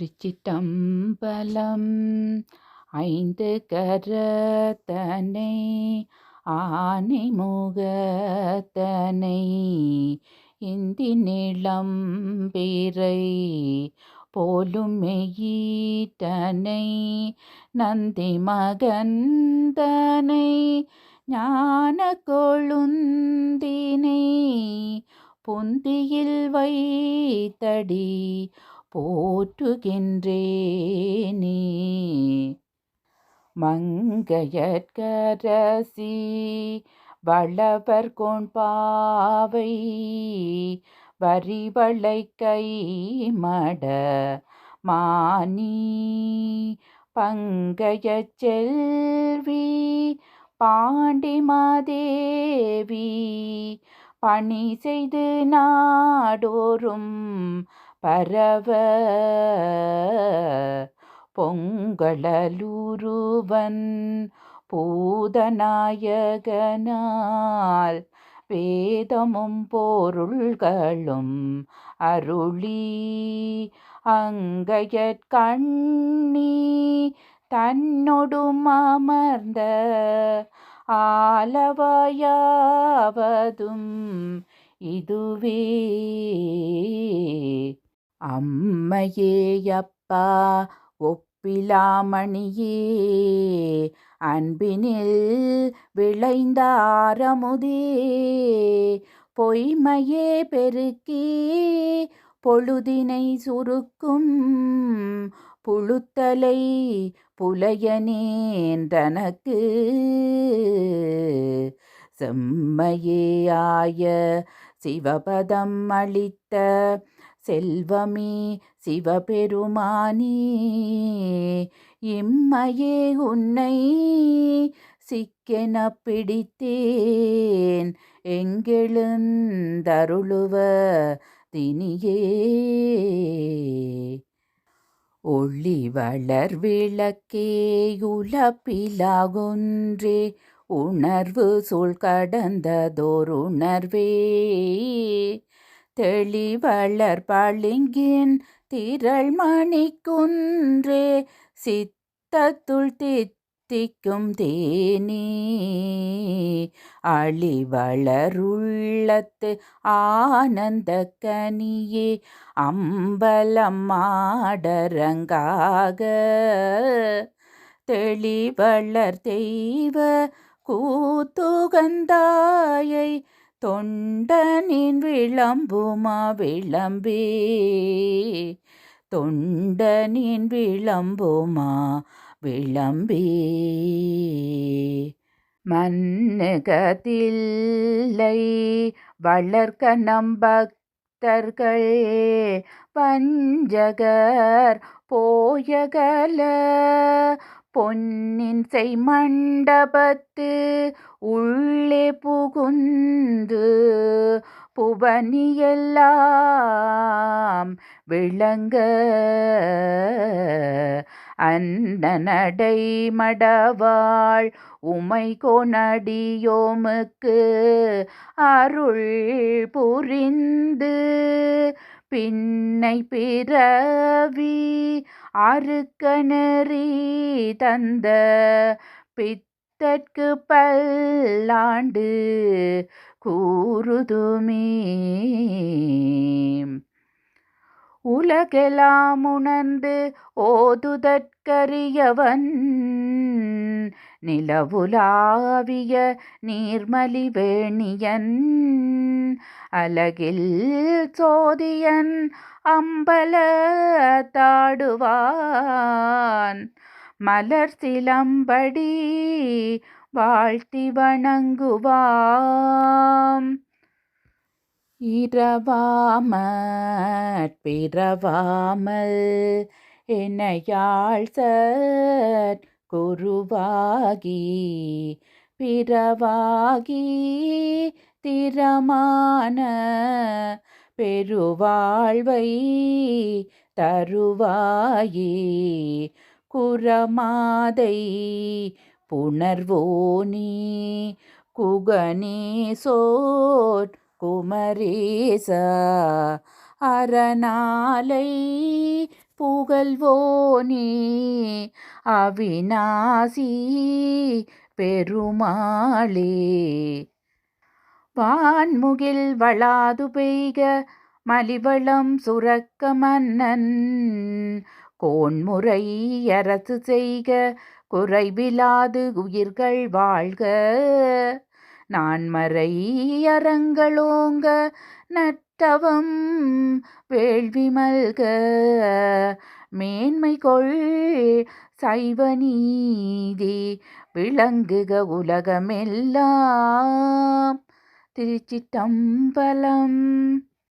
திருச்சிட்டம்பலம். ஐந்து கரத்தனை ஆனை முகத்தனை இந்தி நிலம் பிறை போலும் மெய்யீட்டனை நந்தி மகந்தனை ஞான கொழுந்தினை பொந்தியில் வைத்தடி போற்றுகின்றேனே. மங்கையற்கரசி வளவர் கொண்பாவை வரிவளை கை மட மானி பங்கைய செல்வி பாண்டிமாதேவி பணி செய்து நாடோறும் பரவ பொங்கலலுருவன் பூதநாயகனால் வேதமும் பொருள்களும் அருளி அங்கையற்கண்ணி தன்னொடும் அமர்ந்த ஆலவாயாவதும் இதுவே. அம்மையேயப்பா ஒப்பிலாமணியே அன்பினில் விளைந்த ஆரமுதே பொய்மையே பெருக்கி பொழுதினை சுருக்கும் புழுத்தலை புலையனேன்றனக்கு செம்மையே ஆய சிவபதம் அளித்த செல்வமே சிவபெருமானே இம்மையே உன்னை சிக்கென பிடித்தேன். எங்கெழுந்தருளுவ தினியே ஒளி வளர் விளக்கே உலப்பிலாகுன்றே உணர்வு சூழ் கடந்ததோர் உணர்வே. தெளிவளர் பளிங்கின் திரள் மணிக்குன்றே சித்தத்துள் தித்திக்கும் தேனே. அழிவளருள்ளத்து ஆனந்த கனியே அம்பலம் மாடரங்காக தெளிவளர் தெய்வ கூத்துகந்தாயை தொண்டனின் விளம்புமா விளம்பி? தொண்டனின் விளம்புமா விளம்பி? மன்னுகதில்லை வளர்க்க நம்பக்தர்கள் பஞ்சகர் போயகல பொன்னின் செய் மண்டபத்து உள்ளே புகுந்து புவனியெல்லாம் விளங்க அந்த நடை மடவாள் உமை கொனடியோமுக்கு அருள் புரிந்து பின்னை பிறவி அறுக்க தந்த பித்தற்கு பல்லாண்டு கூறுதுமே. உலகெலாம் உணர்ந்து ஓதுதற்கரியவன் நிலவுலாவிய நீர்மலி வேணியன் அலகில் சோதியன் அம்பல தாடுவான். மலர் சிலம்படி வாழ்த்தி வணங்குவாம். இரவாமற் பிறவாமல் என்னையாள் சற் குருவாகி பிறவாகி திறமான பெருவாழ்வை தருவாயே குரமாதை புணர்வோனி குகனேசோர் குமரேச அரணாலை புகழ்வோனே. அவிநாசி பெருமாளே. வான்முகில் வளாது பெய்க மலிவளம் சுரக்க மன்னன். கோன்முறை அரசு செய்க குறைவிலாது உயிர்கள் வாழ்க. நான் மறை அரங்களோங்க நட் நட்டவம் வேள்வி மல்க மேன்மை கொள் சைவ நீதி விளங்குக உலகமெல்லாம். திருச்சிட்டம்பலம்